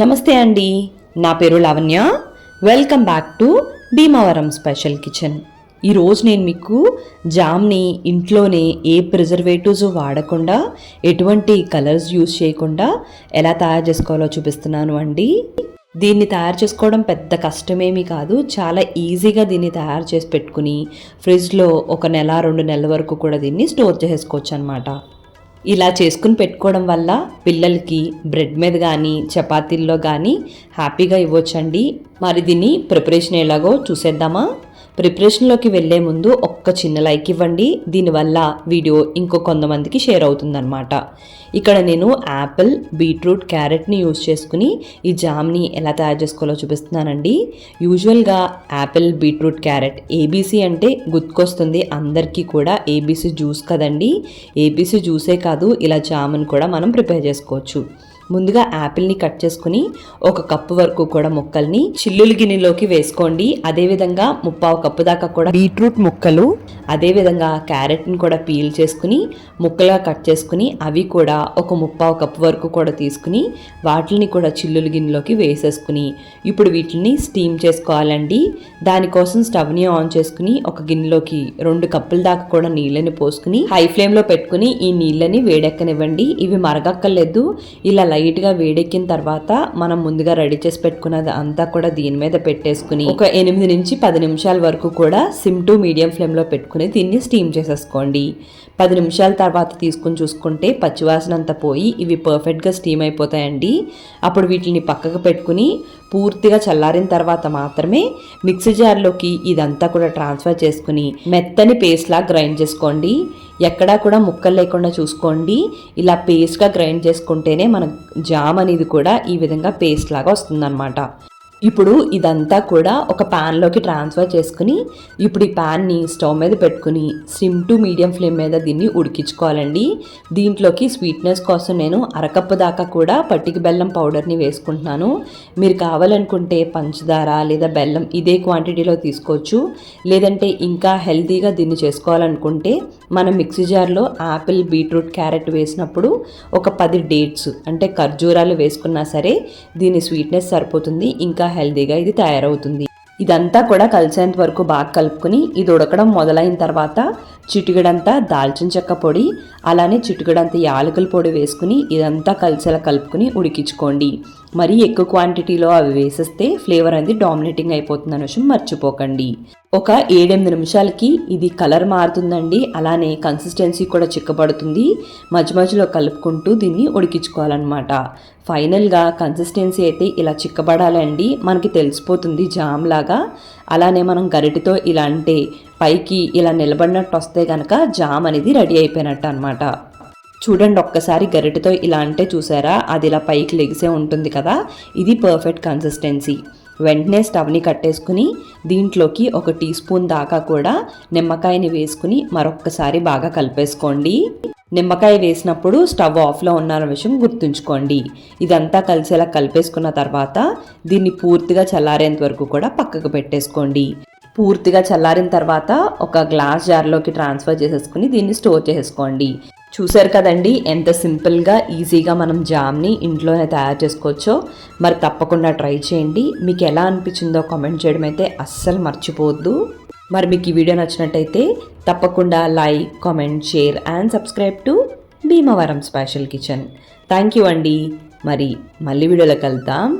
నమస్తే అండి. నా పేరు Lavanya. Welcome back to Bhimavaram special kitchen ఈరోజు నేను మీకు జామ్ని ఇంట్లోనే ఏ ప్రిజర్వేటివ్స్ వాడకుండా ఎటువంటి కలర్స్ యూస్ చేయకుండా ఎలా తయారు చేసుకోవాలో చూపిస్తున్నాను అండి. దీన్ని తయారు చేసుకోవడం పెద్ద కష్టమేమీ కాదు. చాలా ఈజీగా దీన్ని తయారు చేసి పెట్టుకుని ఫ్రిడ్జ్లో ఒక నెల రెండు నెలల వరకు కూడా దీన్ని స్టోర్ చేసుకోవచ్చు అనమాట ఇలా చేసుకుని పెట్టుకోవడం వల్ల పిల్లలకి బ్రెడ్ మీద కానీ చపాతీల్లో కానీ హ్యాపీగా ఇవ్వచ్చండి. మరి దీన్ని ప్రిపరేషన్ ఎలాగో చూసేద్దామా? ప్రిపరేషన్లోకి వెళ్ళే ముందు ఒక్క చిన్న లైక్ ఇవ్వండి. దీనివల్ల వీడియో ఇంకో కొంతమందికి షేర్ అవుతుందన్నమాట. ఇక్కడ నేను యాపిల్ బీట్రూట్ క్యారెట్ని యూజ్ చేసుకుని ఈ జామ్ని ఎలా తయారు చేసుకోవాలో చూపిస్తున్నానండి. యూజువల్గా యాపిల్ బీట్రూట్ క్యారెట్ ఏబీసీ అంటే గుర్తుకొస్తుంది. అందరికీ కూడా ఏబీసీ జ్యూస్ కదండి. ఏబీసీ జ్యూసే కాదు ఇలా జామ్ని కూడా మనం ప్రిపేర్ చేసుకోవచ్చు. ముందుగా యాపిల్ని కట్ చేసుకుని ఒక కప్పు వరకు కూడా ముక్కల్ని చిల్లులు గిన్నెలోకి వేసుకోండి. అదేవిధంగా ముప్పావు కప్పు దాకా కూడా బీట్రూట్ ముక్కలు అదేవిధంగా క్యారెట్ని కూడా పీల్ చేసుకుని ముక్కలుగా కట్ చేసుకుని అవి కూడా ఒక ముప్పావు కప్పు వరకు కూడా తీసుకుని వాటిని కూడా చిల్లులు గిన్నెలోకి వేసేసుకుని ఇప్పుడు వీటిని స్టీమ్ చేసుకోవాలండి. దానికోసం స్టవ్ని ఆన్ చేసుకుని ఒక గిన్నెలోకి రెండు కప్పుల దాకా కూడా నీళ్ళని పోసుకుని హై ఫ్లేమ్లో పెట్టుకుని ఈ నీళ్ళని వేడెక్కనివ్వండి. ఇవి మరగక్కర్లేదు. ఇలా లైట్గా వేడెక్కిన తర్వాత మనం ముందుగా రెడీ చేసి పెట్టుకున్నది అంతా కూడా దీని మీద పెట్టేసుకుని ఒక ఎనిమిది నుంచి పది నిమిషాల వరకు కూడా సిమ్ టు మీడియం ఫ్లేమ్లో పెట్టుకుని దీన్ని స్టీమ్ చేసేసుకోండి. పది నిమిషాల తర్వాత తీసుకుని చూసుకుంటే పచ్చివాసన అంతా పోయి ఇవి పర్ఫెక్ట్గా స్టీమ్ అయిపోతాయండి. అప్పుడు వీటిని పక్కకు పెట్టుకుని పూర్తిగా చల్లారిన తర్వాత మాత్రమే మిక్సీ జార్లోకి ఇదంతా కూడా ట్రాన్స్ఫర్ చేసుకుని మెత్తని పేస్ట్లా గ్రైండ్ చేసుకోండి. ఎక్కడా కూడా ముక్కలు లేకుండా చూసుకోండి. ఇలా పేస్ట్గా గ్రైండ్ చేసుకుంటేనే మన జామ్ అనేది కూడా ఈ విధంగా పేస్ట్ లాగా వస్తుందన్నమాట. ఇప్పుడు ఇదంతా కూడా ఒక ప్యాన్లోకి ట్రాన్స్ఫర్ చేసుకుని ఇప్పుడు ఈ ప్యాన్ని స్టవ్ మీద పెట్టుకుని సిమ్ టు మీడియం ఫ్లేమ్ మీద దీన్ని ఉడికించుకోవాలండి. దీంట్లోకి స్వీట్నెస్ కోసం నేను అరకప్పు దాకా కూడా పట్టిక బెల్లం పౌడర్ని వేసుకుంటున్నాను. మీరు కావాలనుకుంటే పంచదార లేదా బెల్లం ఇదే క్వాంటిటీలో తీసుకోవచ్చు. లేదంటే ఇంకా హెల్తీగా దీన్ని చేసుకోవాలనుకుంటే మనం మిక్సీ జార్లో యాపిల్ బీట్రూట్ క్యారెట్ వేసినప్పుడు ఒక పది డేట్స్ అంటే ఖర్జూరాలు వేసుకున్నా సరే దీని స్వీట్నెస్ సరిపోతుంది. ఇంకా హెల్దీగా ఇది తయారవుతుంది. ఇదంతా కూడా కలిసేంత వరకు బాగా కలుపుకొని ఇది ఉడకడం మొదలైన తర్వాత చిటికడంతా దాల్చిన చెక్క పొడి అలానే చిటికడంత యాలకుల పొడి వేసుకుని ఇదంతా కలిసేలా కలుపుకొని ఉడికించుకోండి. మరి ఎక్కువ క్వాంటిటీలో అవి వేసేస్తే ఫ్లేవర్ అనేది డామినేటింగ్ అయిపోతుంది అనే విషయం మర్చిపోకండి. ఒక ఏడెనిమిది నిమిషాలకి ఇది కలర్ మారుతుందండి అలానే కన్సిస్టెన్సీ కూడా చిక్కబడుతుంది. మధ్య మధ్యలో కలుపుకుంటూ దీన్ని ఉడికించుకోవాలన్నమాట. ఫైనల్గా కన్సిస్టెన్సీ అయితే ఇలా చిక్కబడాలండి మనకి తెలిసిపోతుంది జామ్ లాగా. అలానే మనం గరిటితో ఇలా అంటే పైకి ఇలా నిలబడినట్టు వస్తే కనుక జామ్ అనేది రెడీ అయిపోయినట్టు అనమాట చూడండి ఒక్కసారి గరిటెతో ఇలా అంటే చూసారా? అది ఇలా పైకి లెగిసే ఉంటుంది కదా? ఇది పర్ఫెక్ట్ కన్సిస్టెన్సీ. వెంటనే స్టవ్ని కట్టేసుకుని దీంట్లోకి ఒక టీ స్పూన్ దాకా కూడా నిమ్మకాయని వేసుకుని మరొక్కసారి బాగా కలిపేసుకోండి. నిమ్మకాయ వేసినప్పుడు స్టవ్ ఆఫ్లో ఉన్న విషయం గుర్తుంచుకోండి. ఇదంతా కలిసేలా కలిపేసుకున్న తర్వాత దీన్ని పూర్తిగా చల్లారేంత వరకు కూడా పక్కకు పెట్టేసుకోండి. పూర్తిగా చల్లారిన తర్వాత ఒక గ్లాస్ జార్లోకి ట్రాన్స్ఫర్ చేసేసుకుని దీన్ని స్టోర్ చేసేసుకోండి. చూసారు కదండి ఎంత సింపుల్గా ఈజీగా మనం జామ్ని ఇంట్లోనే తయారు చేసుకోవచ్చో? మరి తప్పకుండా ట్రై చేయండి. మీకు ఎలా అనిపించిందో కామెంట్ చేయడం అయితే అస్సలు మర్చిపోవద్దు. మరి మీకు ఈ వీడియో నచ్చినట్టయితే తప్పకుండా like comment share and subscribe to Bhimavaram special kitchen thank you అండి. మరి మళ్ళీ వీడియోలో కలుద్దాం.